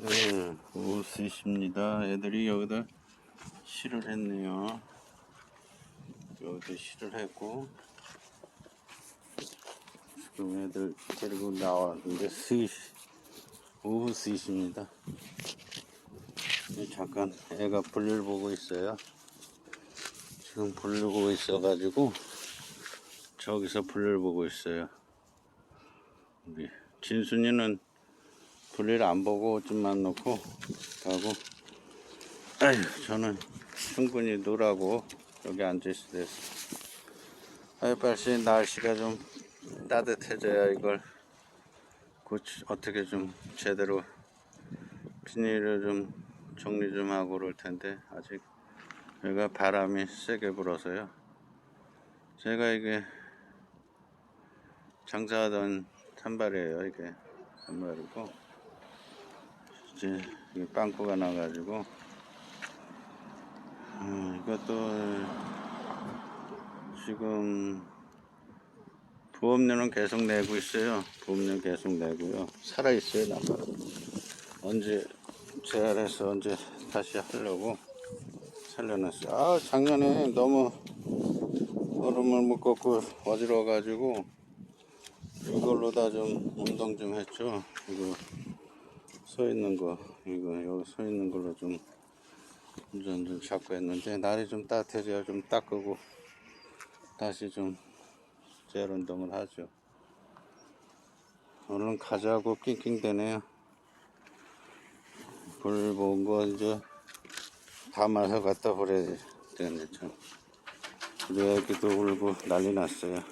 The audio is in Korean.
네, 옷이십니다. 애들이 여기다 실을 했네요. 여기다 실을 했고, 지금 애들 데리고 나왔는데, 스윗, 오후 스윗입니다. 잠깐 애가 볼일 보고 있어요. 지금 볼일 보고 있어가지고, 저기서 볼일 보고 있어요. 우리 진순이는 볼일 안 보고 좀만 놓고 가고 아휴 저는 충분히 놀라고 여기 앉아 있어 됐어. 아유 빨리 날씨가 좀 따뜻해져야 이걸 고치, 어떻게 좀 제대로 비닐을 좀 정리 좀 하고 그럴 텐데 아직 여기가 바람이 세게 불어서요. 제가 이게 장사하던 산발이에요 이게. 산발이고 이제 빵꾸가 나가지고 음, 이것도 지금 보험료는 계속 내고 있어요. 보험료 계속 내고요. 살아 있어요 나만 언제 재활해서 언제 다시 하려고 살려놨어요. 아 작년에 너무 얼음을 묶었고 어지러워 가지고 이걸로 다 좀 운동 좀 했죠. 이거 서 있는 거 이거 여기 서 있는 걸로 좀 운전 좀 잡고 했는데 날이 좀 따뜻해져야 좀 닦고 다시 좀 재활 운동을 하죠. 얼른 가자고 낑낑대네요. 불 본 거 이제 담아서 갖다 버려야 되는데 참. 우리 애기도 울고 난리 났어요